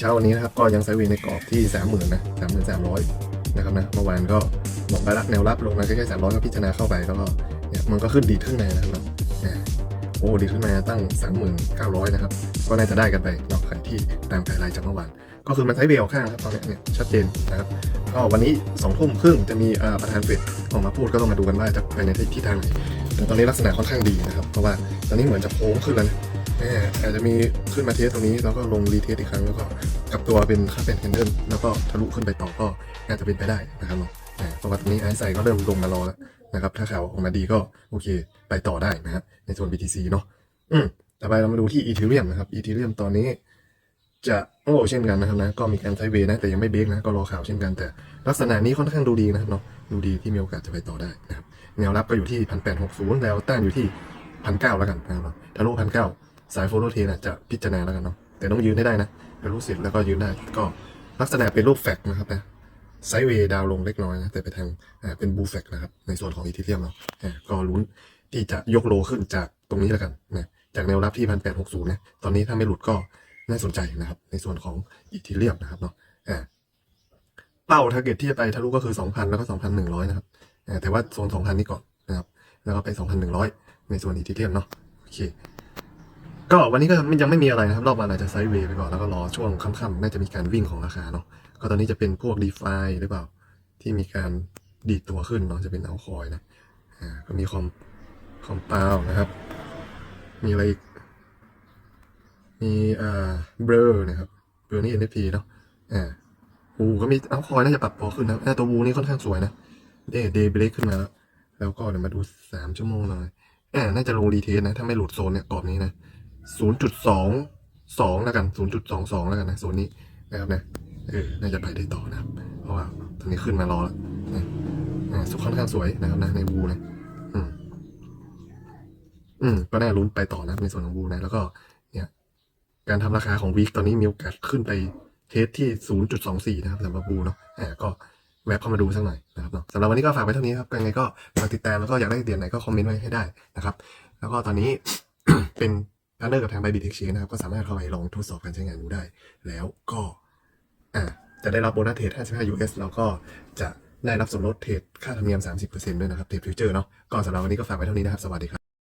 เช้าวันนี้นะครับก็ยังไซเวย์ในกรอบที่สามหมื่นนะสามหมื่นสามร้อยนะครับนะเมื่อวานก็บอกไปละแนวรับลงมาใกล้ๆสามร้อยก็พิจารณาเข้าไปแล้วก็เนี่ยมันก็ขึ้นดีขึ้นในนะครับเนาะเนี่ยโอ้ดีขึ้นมาตั้งสามหมื่นเก้าร้อยนะครับ ก็น่าจะได้กันไปเนาะใครที่ตามไกด์ไลน์จากเมื่อวาน ก็คือมันไซด์เวย์ออกข้างนะครับตอนเนี้ยเนี่ยชัดเจนนะครับ ก็วันนี้สองทุ่มครึ่งจะมีประธานเฟดออกมาพูดก็ต้องมาดูกันว่าจะไปในทิศทางไหนแต่ตอนนี้ลักษณะค่อนข้างดีนะครับ เพราะว่าตอนนี้เหมือนจะโค้งขึ้นแล้วนะ อาจจะมีขึ้นมาเทสตรงนี้แล้วก็ลงรีเทสอีกครั้งแล้วก็กลับตัวเป็นค่าเป็นแคนเดิลแล้วก็ทะลุขึ้นไปต่อก็อาจจะเป็นไปได้นะครับเนาะเพราะว่าตอนนี้ไอซ์ไซก็เริ่มลงมารอแล้วนะครับถ้าข่าวออกมาดีก็โอเค ไปต่อได้นะครับในส่วน BTC เนาะอืมต่อไปเรามาดูที่ Ethereum นะครับ Ethereum ตอนนี้ จะโอ้เช่นกันนะครับนะก็มีการไซด์เวนะแต่ยังไม่เบรกนะก็รอข่าวเช่นกันแต่ ลักษณะนี้ค่อนข้างดูดีนะครับเนาะดูดีที่มีโอกาสจะไปต่อได้นะครับแนวรับก็อยู่ที่พันแปดหกศูนย์แล้วต้านอยู่ที่พันเก้าแล้วกันนะครับทะลุพันเก้า สายโฟโลเทนจะพิจารณาแล้วกันเนาะแต่ต้องยืนให้ได้นะทะลุเสร็จแล้วก็ยืนได้ ก็ลักษณะเป็นรูปแฟกนะครับนะไซเวย์ดาวลงเล็กน้อยนะแต่ไปทางอ่าเป็นบูแฟกนะครับในส่วนของอีทีเรียมเนาะอ่าก็ลุ้นที่จะยกโลขึ้นจากตรงนี้แล้วกันนะจากแนวรับที่พันแปดหกศูนย์นะตอนนี้ถ้าไม่หลุดก็น่าสนใจนะครับ ในส่วนของอีทีเรียมนะครับเนาะอ่าเป้าทาร์เก็ตที่จะไปทะลุก็คือ2,000แล้วก็2,100นหนึ่งร้อยนะครับแต่ว่าโซน2,000นี่ก่อนนะครับแล้วก็ไป2,100ในส่วนอีทีเรียมเนาะโอเค ก็วันนี้ก็ยังไม่มีอะไรนะครับ รอบวันอาจจะไซด์เวย์ไปก่อน แล้วก็รอช่วงค่ำๆน่าจะมีการวิ่งของราคาเนาะก็ตอนนี้จะเป็นพวก d e f i หรือเปล่า ที่มีการดีดตัวขึ้นเนาะจะเป็นเอาคอยนะอ่าก็มีคอมคอมเปล่านะครับ มีอะไรอีกมีอ่าเบลอนะครับเบลอนี่ NFT เนาะอ่าวูก็มีเอาคอยน่าจะปรับตัวขึ้นนะแอ่ตัววูนี่ค่อนข้างสวยนะเดย์เดย์เบรกขึ้นมาแล้วแล้วก็เดี๋ยวมาดูสามชั่วโมงหน่อยอ่าน่าจะลงรีเทสนะ ถ้าไม่หลุดโซนเนี่ยกรอบนี้นะ ศูนย์จุดสองสองแล้วกันศูนย์จุดสองสองแล้วกันนะโซนนี้นะครับนะเออน่าจะไปได้ต่อนะครับ เพราะว่าตอนนี้ขึ้นมารอแล้วนะสุดค่อนข้างสวยนะครับนะในวูนะอืมอืมก็น่าลุ้นไปต่อนะในส่วนของวูนะ แล้วก็ เนี่ย การทำราคาของวีคตอนนี้มีโอกาสขึ้นไปเทสที่ 0.24 นะครับสำหรับบูเนาะอ่าก็แวะเข้ามาดูสักหน่อยนะครับเนาะสำหรับวันนี้ก็ฝากไว้เท่านี้ครับยังไงก็ฝากติดตามแล้วก็อยากได้เหรียญไหนก็คอมเมนต์ไว้ให้ได้นะครับ แล้วก็ตอนนี้เป็น พาร์ทเนอร์กับทาง Bybit Exchange นะครับ ก็สามารถเข้าไปลองทดสอบการใช้งานดูได้ แล้วก็อ่าจะได้รับโบนัสเทรด55 US แล้วก็จะได้รับส่วนลดเทรดค่าธรรมเนียม 30%ด้วยนะครับ เทรดฟิวเจอร์เนาะ ก็สำหรับวันนี้ก็ฝากไว้เท่านี้นะครับ สวัสดีครับ